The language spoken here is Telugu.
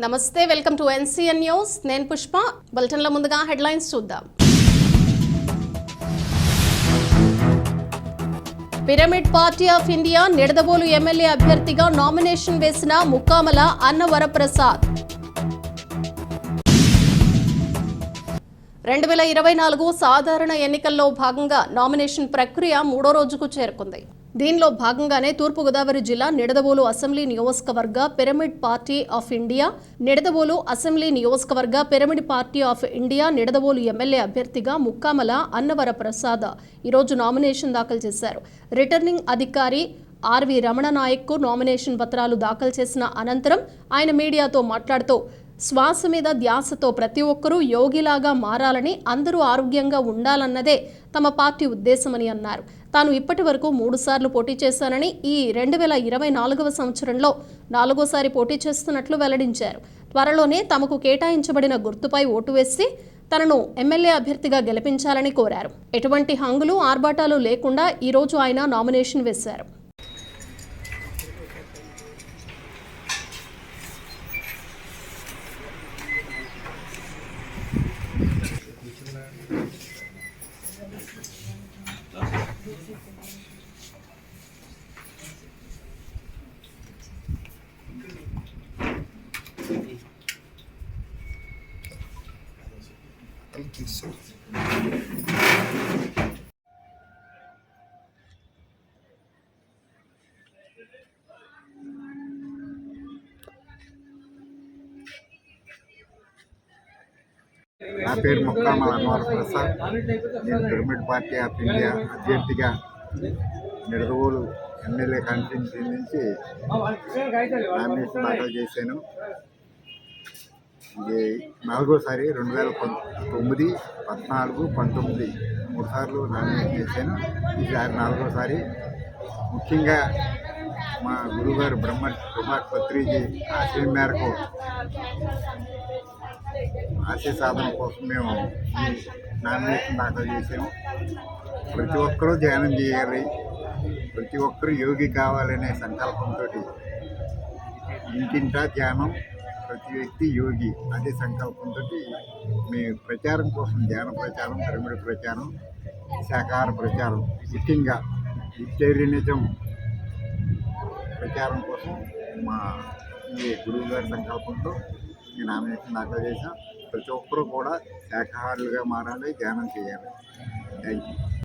నమస్తే వెల్కమ్ టు ఎన్సీఎన్ న్యూస్. నేను పుష్ప. బులెటిన్ల ముందుగా హెడ్లైన్స్ చూద్దాం. Pyramid party of India Nidadavolu MLA అభ్యర్థిగా నామినేషన్ వేసిన ముక్కామల అన్నవరప్రసాద్. రెండు వేల ఇరవై నాలుగు సాధారణ ఎన్నికల్లో భాగంగా నామినేషన్ ప్రక్రియ మూడో రోజుకు చేరుకుంది. దీనిలో భాగంగానే తూర్పుగోదావరి జిల్లా నిడదవోలు అసెంబ్లీ నియోజకవర్గ pyramid party of India Nidadavolu assembly నియోజకవర్గ pyramid party of India Nidadavolu MLA అభ్యర్థిగా ముక్కామల అన్నవర ప్రసాద్ ఈరోజు నామినేషన్ దాఖలు చేశారు. రిటర్నింగ్ అధికారి ఆర్వి రమణ నాయక్కు నామినేషన్ పత్రాలు దాఖలు చేసిన అనంతరం ఆయన మీడియాతో మాట్లాడుతూ శ్వాస మీద ధ్యాసతో ప్రతి ఒక్కరూ యోగిలాగా మారాలని అందరూ ఆరోగ్యంగా ఉండాలన్నదే తమ పార్టీ ఉద్దేశమని అన్నారు. తాను ఇప్పటి వరకు మూడుసార్లు పోటీ చేశానని ఈ రెండు వేల ఇరవై నాలుగవ సంవత్సరంలో నాలుగోసారి పోటీ చేస్తున్నట్లు వెల్లడించారు. త్వరలోనే తమకు కేటాయించబడిన గుర్తుపై ఓటు వేసి తనను ఎమ్మెల్యే అభ్యర్థిగా గెలిపించాలని కోరారు. ఎటువంటి హంగులు ఆర్భాటాలు లేకుండా ఈరోజు ఆయన నామినేషన్ వేశారు. Thank you, sir. నా పేరు ముక్కామల అన్వర్ ప్రసాద్ నేను పిరమిడ్ పార్టీ ఆఫ్ ఇండియా అభ్యర్థిగా నిడదవోలు ఎమ్మెల్యే కాన్స్టిట్యూన్సీ నుంచి నామినేషన్ దాఖలు చేశాను ఇది నాలుగోసారి రెండు వేల పం తొమ్మిది పద్నాలుగు పంతొమ్మిది మూడు సార్లు నామినేషన్ చేశాను. ఈసారి నాలుగోసారి. ముఖ్యంగా మా గురువుగారు బ్రహ్మ కుమార్ పత్రిజీ ఆశయం మేరకు ఆశయ సాధన కోసం మేము నామినేషన్ దాఖలు చేసాము ప్రతి ఒక్కరూ ధ్యానం చేయాలి. ప్రతి ఒక్కరూ యోగి కావాలనే సంకల్పంతో ఇంటింటా ధ్యానం ప్రతి వ్యక్తి యోగి. అదే సంకల్పంతో మేము ప్రచారం కోసం ధ్యాన ప్రచారం పిరమిడ్ ప్రచారం శాకాహార ప్రచారం ముఖ్యంగా వెజిటేరియనిజం ప్రచారం కోసం మా ఈ గురువు గారి సంకల్పంతో ఈ నామినేషన్ దాఖలు చేశాం ప్రతి ఒక్కరూ కూడా శాకాహారులుగా మారాలి ధ్యానం చేయాలి. Thank you